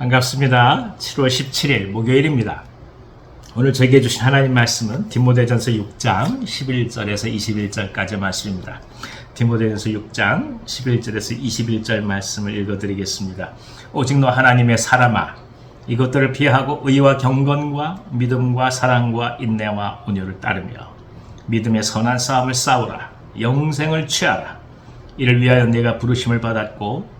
반갑습니다. 7월 17일 목요일입니다. 오늘 저에게 주신 하나님 말씀은 디모데전서 6장 11절에서 21절까지 말씀입니다. 디모데전서 6장 11절에서 21절 말씀을 읽어드리겠습니다. 오직 너 하나님의 사람아 이것들을 피하고 의와 경건과 믿음과 사랑과 인내와 온유를 따르며 믿음의 선한 싸움을 싸우라 영생을 취하라 이를 위하여 내가 부르심을 받았고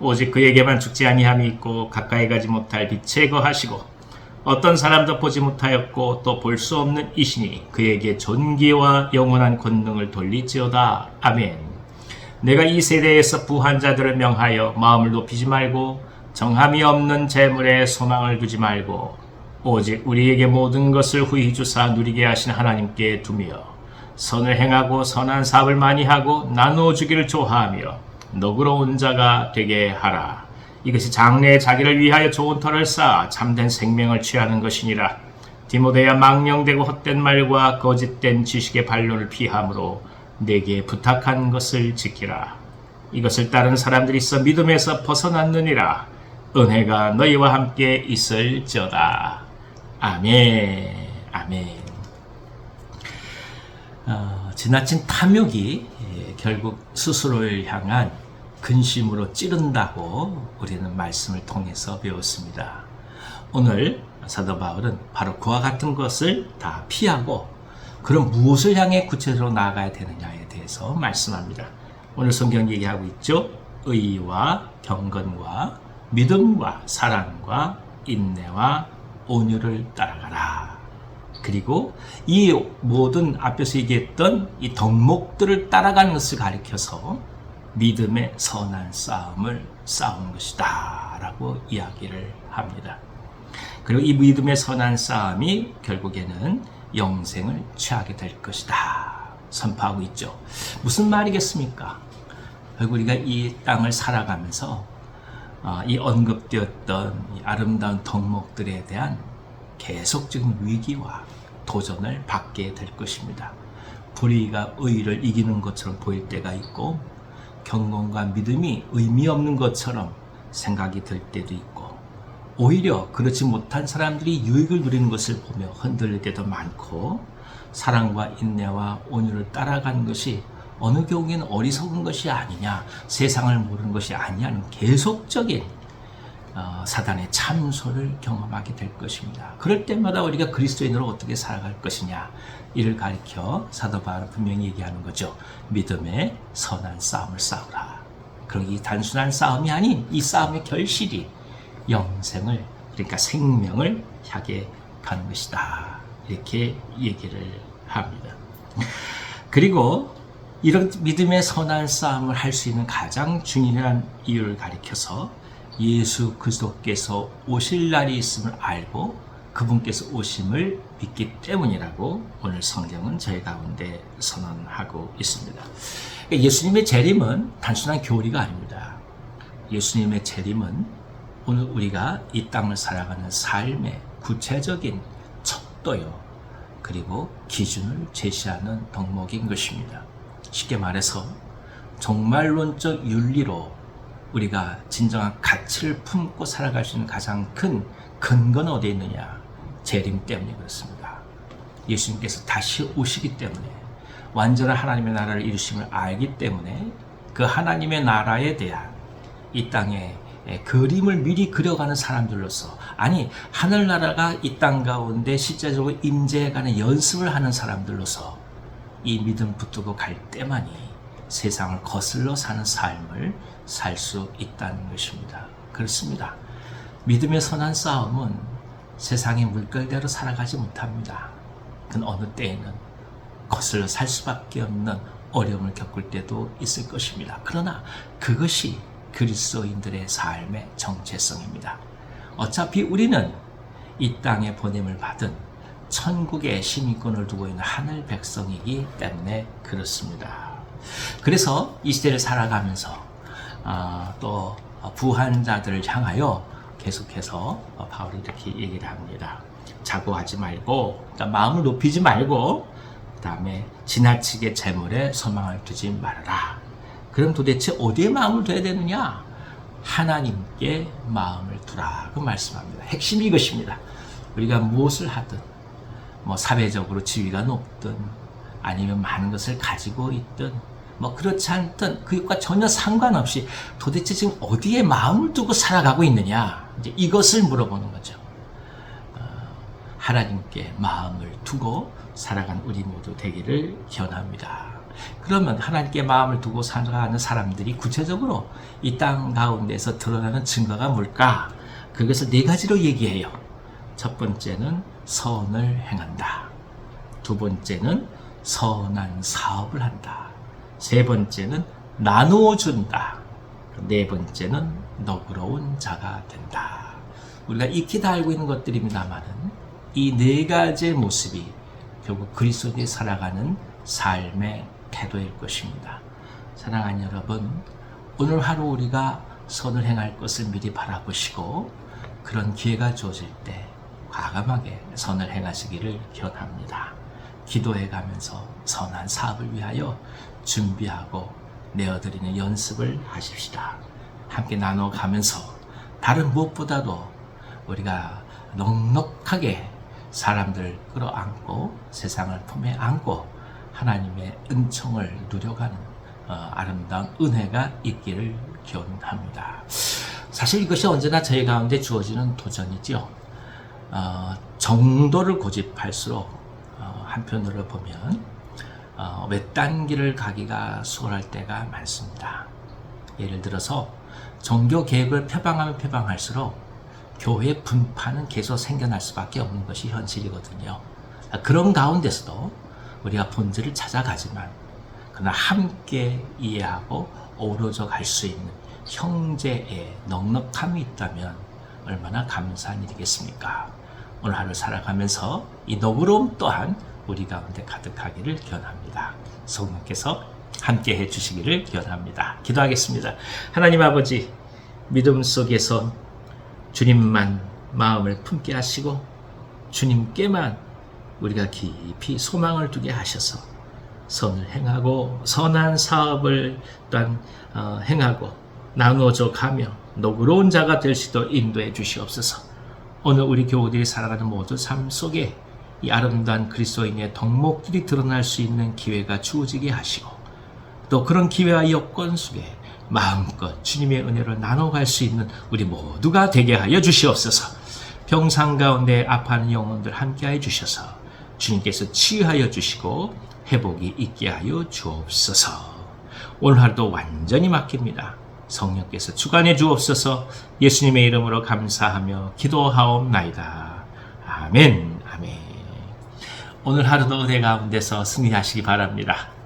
오직 그에게만 죽지 아니함이 있고 가까이 가지 못할 빛에 거하시고 어떤 사람도 보지 못하였고 또 볼 수 없는 이시니 그에게 존귀와 영원한 권능을 돌리지어다. 아멘. 내가 이 세대에서 부한 자들을 명하여 마음을 높이지 말고 정함이 없는 재물에 소망을 두지 말고 오직 우리에게 모든 것을 후히 주사 누리게 하신 하나님께 두며 선을 행하고 선한 사업을 많이 하고 나누어 주기를 좋아하며 너그러운 자가 되게 하라. 이것이 장래에 자기를 위하여 좋은 터를 쌓아 참된 생명을 취하는 것이니라. 디모데야 망령되고 헛된 말과 거짓된 지식의 반론을 피함으로 내게 부탁한 것을 지키라. 이것을 따른 사람들이 있어 믿음에서 벗어났느니라. 은혜가 너희와 함께 있을지어다. 아멘. 아멘. 어, 지나친 탐욕이 예, 결국 스스로를 향한 근심으로 찌른다고 우리는 말씀을 통해서 배웠습니다. 오늘 사도 바울은 바로 그와 같은 것을 다 피하고 그럼 무엇을 향해 구체적으로 나아가야 되느냐에 대해서 말씀합니다. 오늘 성경 얘기하고 있죠. 의와 경건과 믿음과 사랑과 인내와 온유를 따라가라. 그리고 이 모든 앞에서 얘기했던 이 덕목들을 따라가는 것을 가리켜서 믿음의 선한 싸움을 싸우는 것이다. 라고 이야기를 합니다. 그리고 이 믿음의 선한 싸움이 결국에는 영생을 취하게 될 것이다. 선포하고 있죠. 무슨 말이겠습니까? 우리가 이 땅을 살아가면서 아, 이 언급되었던 이 아름다운 덕목들에 대한 계속적인 위기와 도전을 받게 될 것입니다. 불의가 의를 이기는 것처럼 보일 때가 있고 경건과 믿음이 의미 없는 것처럼 생각이 들 때도 있고 오히려 그렇지 못한 사람들이 유익을 누리는 것을 보며 흔들릴 때도 많고 사랑과 인내와 온유를 따라가는 것이 어느 경우에는 어리석은 것이 아니냐 세상을 모르는 것이 아니냐는 계속적인 어, 사단의 참소를 경험하게 될 것입니다. 그럴 때마다 우리가 그리스도인으로 어떻게 살아갈 것이냐 이를 가리켜 사도 바울은 분명히 얘기하는 거죠. 믿음의 선한 싸움을 싸우라. 그럼 이 단순한 싸움이 아닌 이 싸움의 결실이 영생을 그러니까 생명을 향해 가는 것이다. 이렇게 얘기를 합니다. 그리고 이런 믿음의 선한 싸움을 할 수 있는 가장 중요한 이유를 가리켜서 예수 그리스도께서 오실 날이 있음을 알고 그분께서 오심을 믿기 때문이라고 오늘 성경은 저희 가운데 선언하고 있습니다. 예수님의 재림은 단순한 교리가 아닙니다. 예수님의 재림은 오늘 우리가 이 땅을 살아가는 삶의 구체적인 척도요, 그리고 기준을 제시하는 덕목인 것입니다. 쉽게 말해서 종말론적 윤리로 우리가 진정한 가치를 품고 살아갈 수 있는 가장 큰 근거는 어디에 있느냐? 재림 때문에 그렇습니다. 예수님께서 다시 오시기 때문에 완전한 하나님의 나라를 이루심을 알기 때문에 그 하나님의 나라에 대한 이 땅의 그림을 미리 그려가는 사람들로서 아니 하늘나라가 이 땅 가운데 실제적으로 임재해가는 연습을 하는 사람들로서 이 믿음 붙들고 갈 때만이 세상을 거슬러 사는 삶을 살 수 있다는 것입니다. 그렇습니다. 믿음의 선한 싸움은 세상의 물결대로 살아가지 못합니다. 그 어느 때에는 거슬러 살 수밖에 없는 어려움을 겪을 때도 있을 것입니다. 그러나 그것이 그리스도인들의 삶의 정체성입니다. 어차피 우리는 이 땅에 보냄을 받은 천국의 시민권을 두고 있는 하늘 백성이기 때문에 그렇습니다. 그래서 이 시대를 살아가면서 아, 또 부한 자들을 향하여 계속해서 바울이 이렇게 얘기를 합니다. 자고하지 말고, 그러니까 마음을 높이지 말고, 그 다음에 지나치게 재물에 소망을 두지 말아라. 그럼 도대체 어디에 마음을 둬야 되느냐? 하나님께 마음을 두라. 그 말씀합니다. 핵심이 이것입니다. 우리가 무엇을 하든, 뭐 사회적으로 지위가 높든, 아니면 많은 것을 가지고 있든, 뭐 그렇지 않든 그것과 전혀 상관없이 도대체 지금 어디에 마음을 두고 살아가고 있느냐 이제 이것을 물어보는 거죠. 어, 하나님께 마음을 두고 살아간 우리 모두 되기를 기원합니다. 그러면 하나님께 마음을 두고 살아가는 사람들이 구체적으로 이 땅 가운데서 드러나는 증거가 뭘까? 그것을 네 가지로 얘기해요. 첫 번째는 선을 행한다. 두 번째는 선한 사업을 한다. 세 번째는 나누어 준다. 네 번째는 너그러운 자가 된다. 우리가 익히 다 알고 있는 것들입니다만은 이 네 가지의 모습이 결국 그리스도인이 살아가는 삶의 태도일 것입니다. 사랑하는 여러분, 오늘 하루 우리가 선을 행할 것을 미리 바라보시고 그런 기회가 주어질 때 과감하게 선을 행하시기를 기원합니다. 기도해 가면서 선한 사업을 위하여 준비하고 내어드리는 연습을 하십시다. 함께 나눠 가면서 다른 무엇보다도 우리가 넉넉하게 사람들을 끌어안고 세상을 품에 안고 하나님의 은총을 누려가는 어, 아름다운 은혜가 있기를 기원합니다. 사실 이것이 언제나 저희 가운데 주어지는 도전이지요. 어, 정도를 고집할수록 어, 한편으로 보면 어, 외딴 길을 가기가 수월할 때가 많습니다. 예를 들어서 종교 계획을 표방하면 표방할수록 교회 분파는 계속 생겨날 수밖에 없는 것이 현실이거든요. 그런 가운데서도 우리가 본질을 찾아가지만 그러나 함께 이해하고 어우러져 갈 수 있는 형제의 넉넉함이 있다면 얼마나 감사한 일이겠습니까? 오늘 하루 살아가면서 이 너그러움 또한 우리 가운데 가득하기를 기원합니다. 성령께서 함께 해 주시기를 기원합니다. 기도하겠습니다. 하나님 아버지, 믿음 속에서 주님만 마음을 품게 하시고 주님께만 우리가 깊이 소망을 두게 하셔서 선을 행하고 선한 사업을 또한 어, 행하고 나누어져 가며 너그러운 자가 될 수도 인도해 주시옵소서. 오늘 우리 교우들이 살아가는 모든 삶 속에 이 아름다운 그리스도인의 덕목들이 드러날 수 있는 기회가 주어지게 하시고 또 그런 기회와 여건 속에 마음껏 주님의 은혜를 나눠갈 수 있는 우리 모두가 되게 하여 주시옵소서. 병상 가운데 아파하는 영혼들 함께하여 주셔서 주님께서 치유하여 주시고 회복이 있게 하여 주옵소서. 오늘 하루도 완전히 맡깁니다. 성령께서 주관해 주옵소서 예수님의 이름으로 감사하며 기도하옵나이다. 아멘. 오늘 하루도 은혜 가운데서 승리하시기 바랍니다.